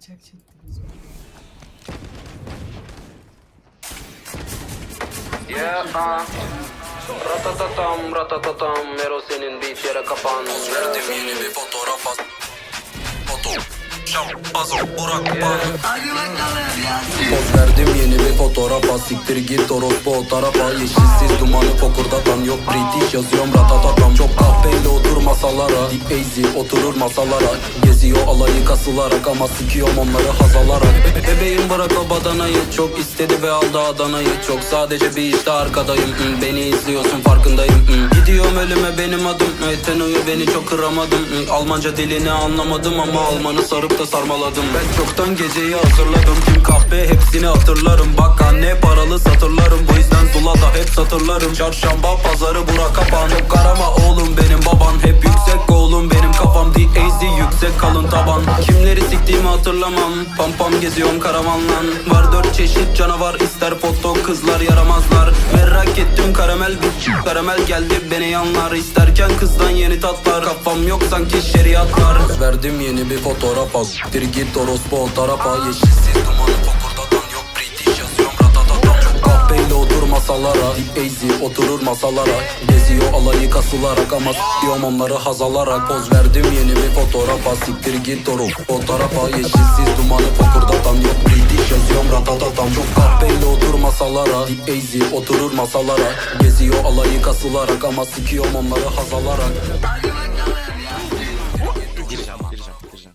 Kaçak çektiniz. Yeah, uh. Ratatatam, ratatatam, Mero senin beat yere kapan. Verdim yeni bir fotoğraf as Foto. Şam Pazo Burak Poz verdim yeni bir fotoğrafa Siktir git orospu o tarafa. Yeşilsiz dumanı fokurdatan Yok. British yazıyorum kahveyle otur masalara Deep easy oturur masalara. Geziyor alayı kasılarak Ama sikiyorum onları hazalarak Be- Bebeğim bırak o badanayı. Çok istedi ve aldı Adana'yı. Çok sadece bir işte arkadayım. Hmm, Beni izliyorsun farkındayım. Hmm, Gidiyorum ölüme benim adım. Hey, Teno'yu beni çok kıramadım. Hmm, Almanca dilini anlamadım ama Almanı sarıp da sarmaladım. Ben çoktan geceyi hazırladım. Kim kahve hepsini hatırlarım. Bak anne paralı satırlarım. Bu yüzden Zula'da hep satırlarım. Çarşamba pazarı bura kapan Çok karama oğlum benim baban Hep taban Kimleri siktiğimi hatırlamam. Pam pam geziyorum karavanlan Var dört çeşit canavar ister foto kızlar yaramazlar. Merak ettim karamel bir Karamel geldi beni yanlar. İsterken kızdan yeni tatlar. Kafam yok sanki şeriatlar. Verdim yeni bir fotoğraf az Bir git orospu o tarafa. Yeşilsiz dumanı fokurdatan Deep easy oturur masalara. Geziyor alayı kasılarak Ama s***yom onları hazalarak. Poz verdim yeni bir fotoğrafa Siktir git orospu o tarafa Yeşilsiz dumanı fokurdatan yok. British yazıyorum ratatatam Çok kahveyle otur masalara. Deep easy oturur masalara. Geziyor alayı kasılarak Ama sikiyorum onları hazalarak